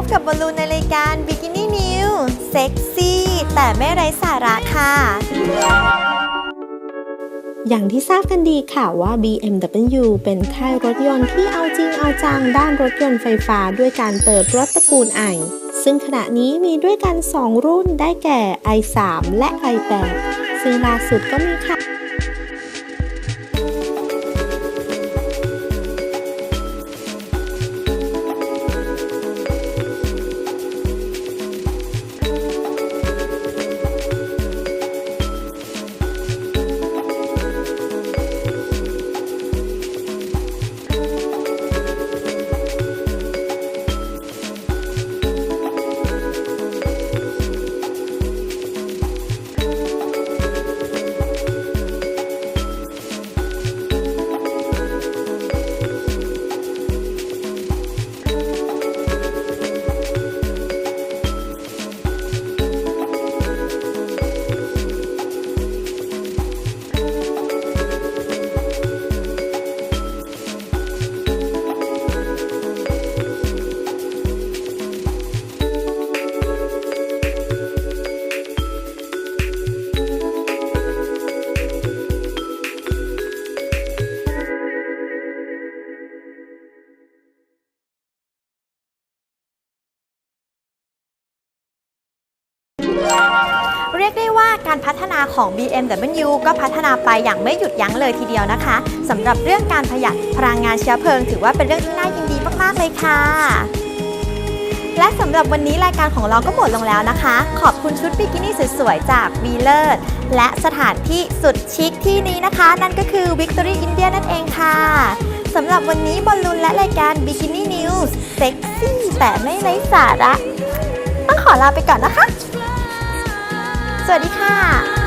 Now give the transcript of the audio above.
บกับบอลลูนในรายการบิกินี่นิวเซ็กซี่ แต่ไม่ไร้สาระค่ะ อย่างที่ทราบกันดีค่ะว่า BMW เป็นค่ายรถยนต์ที่เอาจริงเอาจังด้านรถยนต์ไฟฟ้าด้วยการเปิดรถตระกูลไอ ซึ่งขณะนี้มีด้วยกัน 2 รุ่นได้แก่ i3 และ i8 ซึ่งล่าสุดก็มีค่ะ ยกได้ว่าการพัฒนาของ BMW ก็พัฒนาไปอย่างไม่หยุดยั้งเลยทีเดียวนะคะสำหรับเรื่องการประหยัดพลังงานเชื้อเพลิง ถือว่าเป็นเรื่องที่น่ายินดีมากๆเลยค่ะ และสำหรับวันนี้รายการของเราก็หมดลงแล้วนะคะ ขอบคุณชุดบิกินี่สวยๆจาก v ีเลอร์และสถานที่สุดชิคที่นี้นะคะ นั่นก็คือ Victory India นั่นเองค่ะสำหรับวันนี้บอลลูนและรายการ Bikini News เซ็กซี่แต่ไม่ไร้สาระต้องขอลาไปก่อนนะคะ วัสดีค่ะ